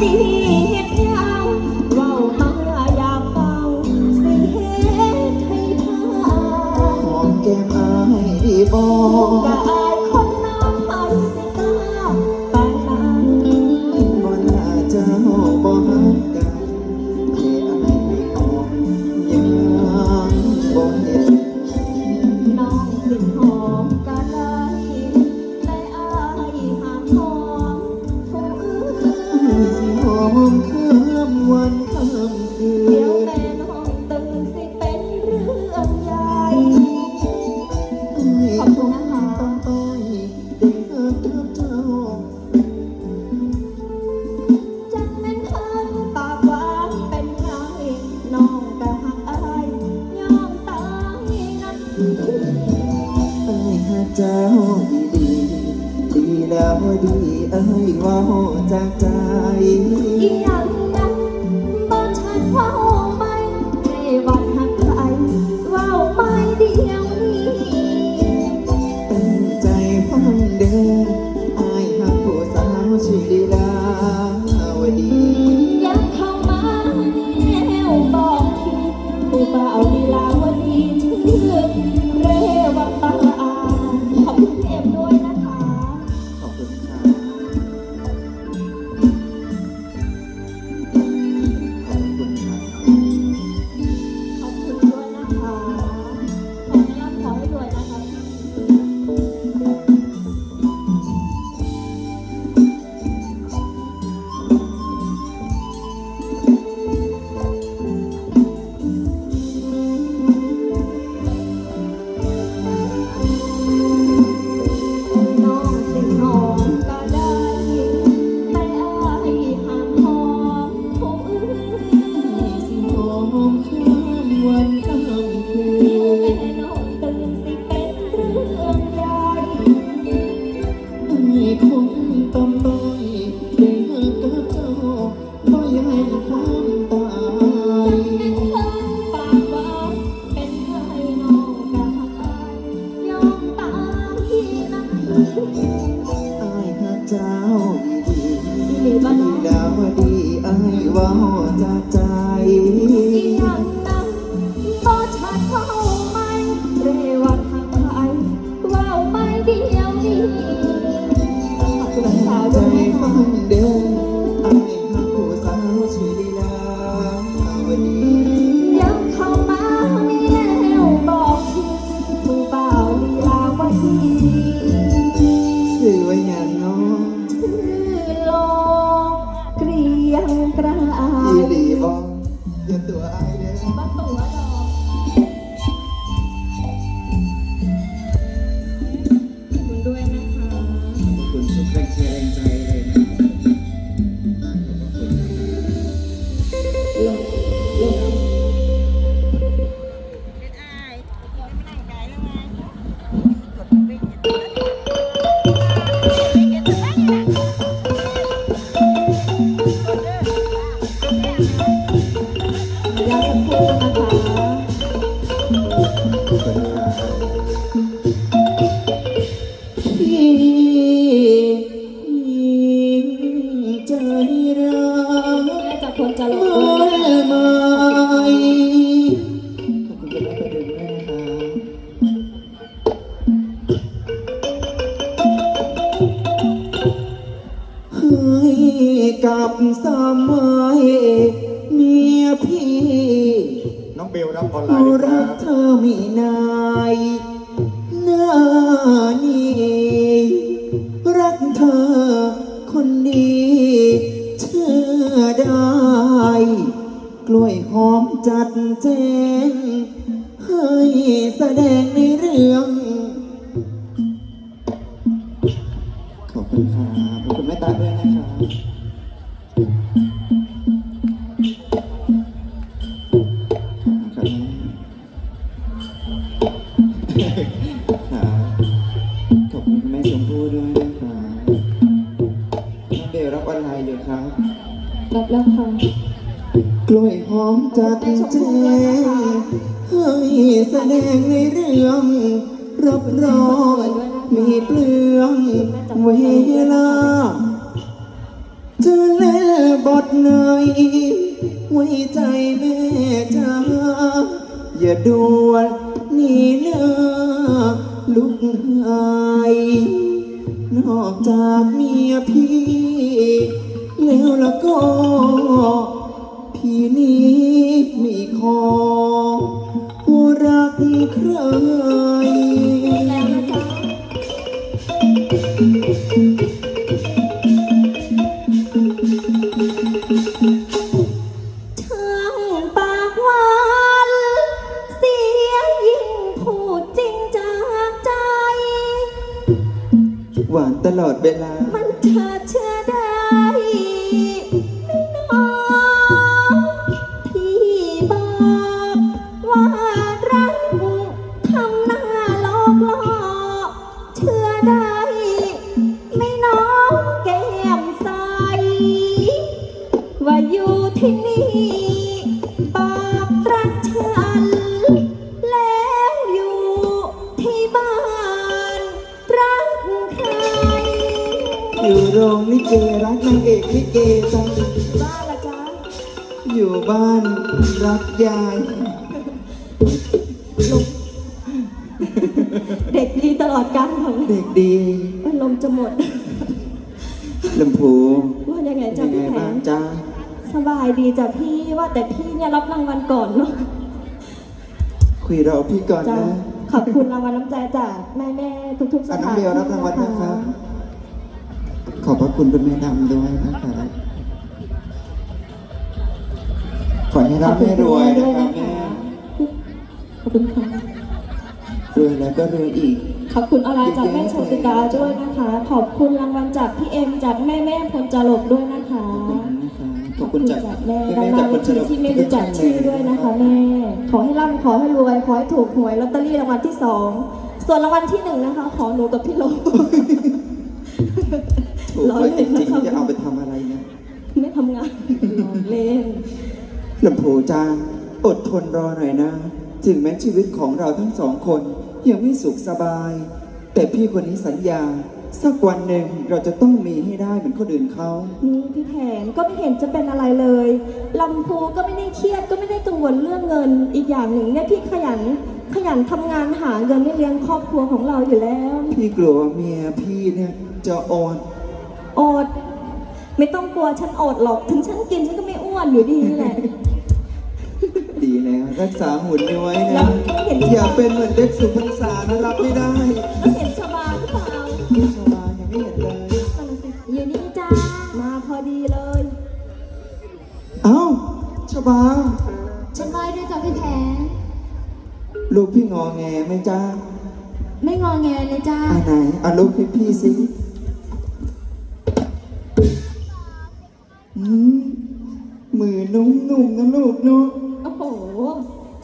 สิเดงเว้ามาอยากเฝ้สิเฮ็ดให้พลาหอมแก้มอายบ่ ว่าจากใจอีหยังนั้นบ่ชันว่าไม่ไม่วันหักใครว่าไม่เดียวนี้ตั้งใจฟังเด้อ กับสามไม้เมียพี่น้องเบลรับออนไลน์ด้วยรักเธอไม่นายหน้านีรักเธอคนดีเชื่อได้ กล้วยหอมจัดแจงให้แสดงในเรื่อง ขอบคุณครับขอบคุณแม่ตาด้วย รับแล้วค่ะกล้วยหอมจัดแจ้งให้แสดงในเรื่องรับรองมีเปลืองเวลาจะเล่นบทไหนไว้ใจแม่จ้าอย่าด่วนนี่นะลุกหายนอกจากเมียพี่ แล้วแล้วก็พี่นี้มีคอรักใครแล้วนะจ๊ะช่างปากหวานเสียยิ่งพูดจริงจากใจ หวานตลอดเวลา อยู่บ้านรักยาย เด็กดีตลอดกาลของเด็กดีมันลมจะหมด ลำพูว่ายังไงจ๊ะยังไงพี่แผบ้างนจ้าสบายดีจ้ะพี่ว่าแต่พี่เนี่ยรับรางวัลก่อนเนาะคุยรอพี่ก่อนจ้ะนะ ขอบคุณรางวัลน้ำใจจากแม่แม่ๆทุกๆสอะน้อถางนเบลรับรางวัลนะครับ ขอบพระคุณเป็นแม่ดำด้วยนะครับ อให้ขอร่ำบคุณให้รด้ววยยนะด้วยครับนะแม่คะขอบคุณค่ะรวยแล้วก็รวยอีก ขอบคุณอะไรจากแม่โชติกาด้วยนะคะ ขอบคุณรางวัลจากพี่เอ็มจากแม่แม่พลจรบด้วยนะคะ ขอบคุณจากแม่แม่ดาจากราคนที่ที่ไม่รู้จักชื่อด้วยนะคะแม่ ขอให้ร่ำขอให้รวย ขอให้ถูกหวยลอตเตอรี่รางวัลที่สองส่วนรางวัลที่หนึ่งนะคะ ขอหนูกับพี่โลถูกไว้จริงๆจะเอาไปทำอะไรเนี่ยไม่ทำงานรอเล่น ลำโพจางอดทนรอหน่อยนะ ถึงแม้ชีวิตของเราทั้งสองคนยังไม่สุขสบาย แต่พี่คนนี้สัญญา สักวันหนึ่งเราจะต้องมีให้ได้เหมือนคนอื่นเขานี่พี่แผนก็ไม่เห็นจะเป็นอะไรเลยลำพูก็ไม่ได้เครียดก็ไม่ได้กังวลเรื่องเงิน อีกอย่างหนึ่งเนี่ยพี่ขยันขยันทำงานหาเงินให้เลี้ยงครอบครัวของเราอยู่แล้ว พี่กลัวว่าเมียพี่เนี่ยจะอ่อนอด ไม่ต้องกลัวฉันอดหรอก ถึงฉันกินฉันก็ไม่อ้วนอยู่ดีนี่แหละ ดีแล้วรักษาหุ่นเอาไว้แล้นะวเห็นอย่าเป็นเหมือนเด็กสุพรรษานะรับไม่ได้แล้วเห็นชาวบ้านหรือเปล่าชาวบ้านยังไม่เห็นเลยอยู่นี่จ้ามาพอดีเลย เอ้าชาวบ้านฉันไหว้ด้วยจ้ะพี่แผนลูกพี่งอแงไหมจ้าไม่งอแงเลยจ้าอ่าไหนเอาลูกพี่พี่สิ อืมมือนุ่มๆนะลูกเนาะโอ้โห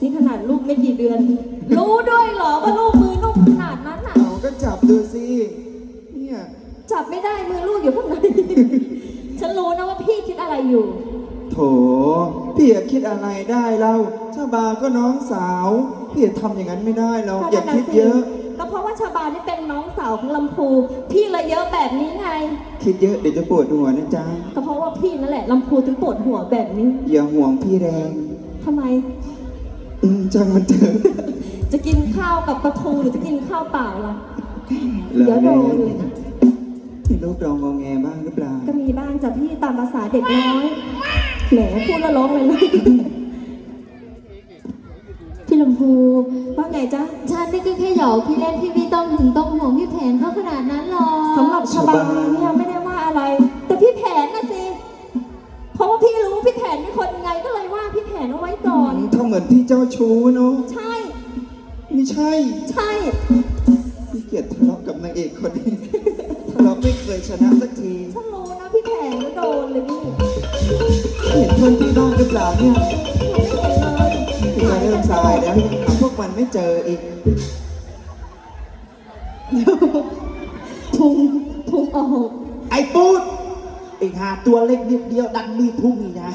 นี่ขนาดลูกไม่กี่เดือน รู้ด้วยเหรอว่าลูกมือนุ่มขนาดนั้นน่ะ เอาก็จับดูสิ เนี่ยจับไม่ได้มือลูกอยู่ข้างใน ฉันรู้นะว่าพี่คิดอะไรอยู่ โถพี่อย่าคิดอะไรได้เล่าชาบาก็น้องสาวพี่อย่าทำอย่างนั้นไม่ได้หรอกอย่าคิดเยอะ ก็เพราะว่าชาบานี่เป็นน้องสาวของลำพูพี่เลยเยอะแบบนี้ไง คิดเยอะเดี๋ยวจะปวดหัวนะจ๊ะ ก็เพราะว่าพี่นั่นแหละลำพูถึงปวดหัวแบบนี้อย่าห่วงพี่แรงทำไม อืมจังมันเถอะจะกินข้าวกับปลาทูหรือจะกินข้าวเปล่าล่ะเหลือเดี๋ยวโดแน่นมีลูกเรางอแงบ้างหรือเปล่า ก็มีบ้างจากพี่ตามภาษาเด็กน้อย แหมพูดแล้วร้องเลยนะ พี่ลำพูว่าไงจ๊ะฉันนี่ก็แค่หยอกพี่เล่นพี่ไม่ต้องถึงต้องห่วงพี่แผนเขาขนาดนั้นหรอกสำหรับชาบาเนี่ยไม่ได้ว่าอะไร แต่พี่แผนน่ะสิเพราะว่าพี่รู้ว่าพี่แผนเป็นคนยังไงก็เลยว่าพี่แผนเอาไว้ก่อน ทำเหมือนพี่เจ้าชู้เนาะ ใช่ ไม่ใช่ใช่ พี่เกลียดทะเลาะกับนางเอกคนนี้ ทะเลาะไม่เคยชนะสักทีฉันรู้นะพี่แผนก็โดนเลยนี่เห็นเพื่อนพี่บ้างหรือเปล่าเนี่ยหนูไม่เห็ นเลยพี่ก็เริ่มสายแล้วยังหาพวกมันไม่เจออีก พุงพุงออกไอ้ปูดไอ้หาตัวเล็กนิดเดียวดันมีพุ่งนี่นะ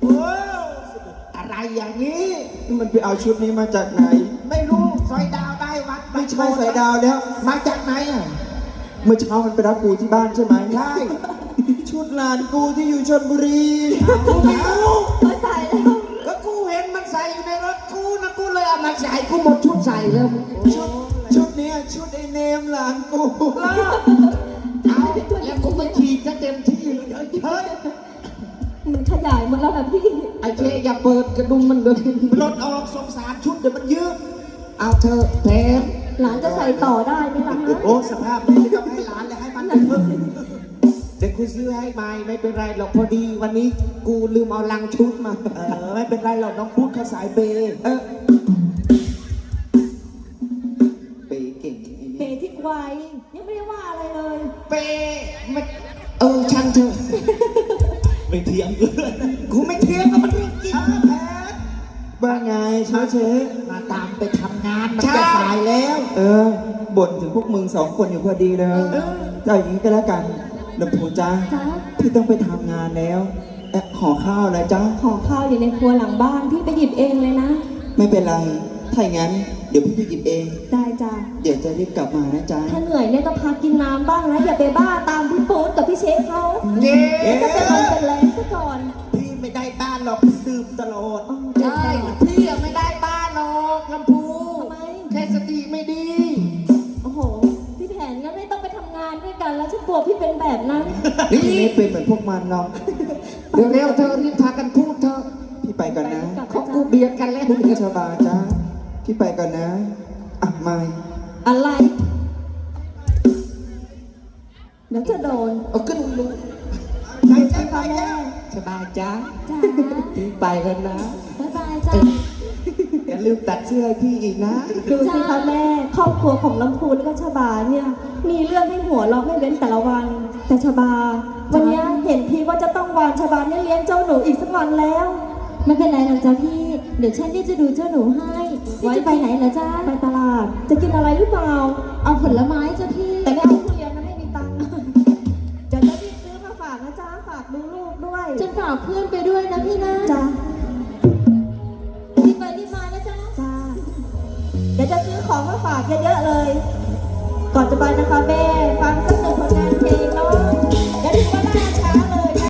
โอ้อะไรอย่างนี้ มันไปเอาชุดนี้มาจากไหน ไม่รู้ซอยดาวได้วัดไม่ใช่สายดาวแล้ว มาจากไหนอะเมื่อเช้ามันไปรับกูที่บ้านใช่ไหมใช่ชุดหลานกูที่อยู่ชนบุรี กูไม่รู้ไม่ใส่แล้วก็กูเห็นมัน ใส่อยู่ในรถกูนะกูเลยเอามาใส่กูหมดชุดใส่แล้วชุดชุดเนี้ยชุดไอเนมหลานกูเอาแล้วกูมาฉีดจะเต็มที่เลยเฮ้ยมันขยายหมดแล้วนะพี่ไอ้เจ๊อย่าเปิดกระดุมมันเลยรถออกสงสารชุดเดี๋ยวมันยืดเอาเธอะแทนหลานจะใส่ต่อได้ไหมล่ะฮะโอ้สภาพนี้ก็ให้หลานเลยให้มันไปเถอะเดี๋ยวกูซื้อให้ใหม่ไม่เป็นไรหรอกพอดี วันนี้กูลืมเอาลังชุดมา เออไม่เป็นไรหรอกน้องพุทธเขาสายเปย์เออเปย์เก่งไอ้เปนี่ย์ที่ไวยังไม่ได้ว่าอะไรเลย เปไม่เออช่างเถอะไม่เถียงเลยกูไม่เทียงกับมันเรื่องจริงนะแพทว่าไงเช้าเชฟมาตามไปทำงานมันจะสายแล้ว เออบ่นถึงพวกมึงสองคนอยู่พอดีเลยเจ้าอย่างนี้ก็แล้วกัน ลำพูจ้าจ้าพี่ต้องไปทำงานแล้วเอ๊ะห่อข้าวนะจ้าห่อข้าวอยู่ในครัวหลังบ้านพี่ไปหยิบเองเลยนะ ไม่เป็นไร ถ้าอย่างนั้น เดี๋ยวพี่ไปหยิบเอง ได้จ้าเดี๋ยวจะรีบกลับมานะจ๊ะถ้าเหนื่อยเนี่ยต้องพักกินน้ำบ้างนะอย่าไปบ้าตามพี่โป๊ตกับพี่เชฟเขาเย้จะเป็นลมเป็นแรงซะก่อนพี่ไม่ได้บ้านหรอกดื่มตลอด แบบนั้นพี่ไม่เป็นเหมือนพวกมันหรอกเดี๋ยวเร็วๆเธอรีบพากันพูดเถอะพี่ไปก่อนนะเขากูเบียดกันแล้วพี่ชาบาจ้าพี่ไปก่อนนะอะไม่อะไรเดี๋ยวจะโดนเอาขึ้นดูใช่ใช่ค่ะแม่สบายจ้าจ้าพี่ไปแล้วนะบ๊ายบายจ้าอย่าลืมตัดเสื้อให้พี่อีกนะ ดูสิคะแม่ ครอบครัวของลำพูนและก็ชบาเนี่ย มีเรื่องให้หัวเราะไม่เว้นแต่ละวัน แต่ชบา วันเนี้ยเห็นทีว่าจะต้องวานชบาเนี่ยเลี้ยงเจ้าหนูอีกสักวันแล้ว ไม่เป็นไรหรอกจ้าพี่ เดี๋ยวฉันนี่จะดูเจ้าหนูให้นี่จะไปไหนเหรอจ้าไปตลาด จะกินอะไรหรือเปล่า เอาผลไม้จ้าพี่ แต่ไม่เอาทุเรียนนะไม่มีตังค์เดี๋ยวจะรีบซื้อมาฝากนะจ๊ะฝากดูลูกด้วยฉันฝากเพื่อนไปด้วยนะพี่นะจ้ารีบไปรีบมานะจ้าจ้าเดี๋ยวจะซื้อของมาฝากเยอะๆเลย ก่อนจะไปนะคะแม่ฟังสักหนึ่งผลงานเพลงเนาะ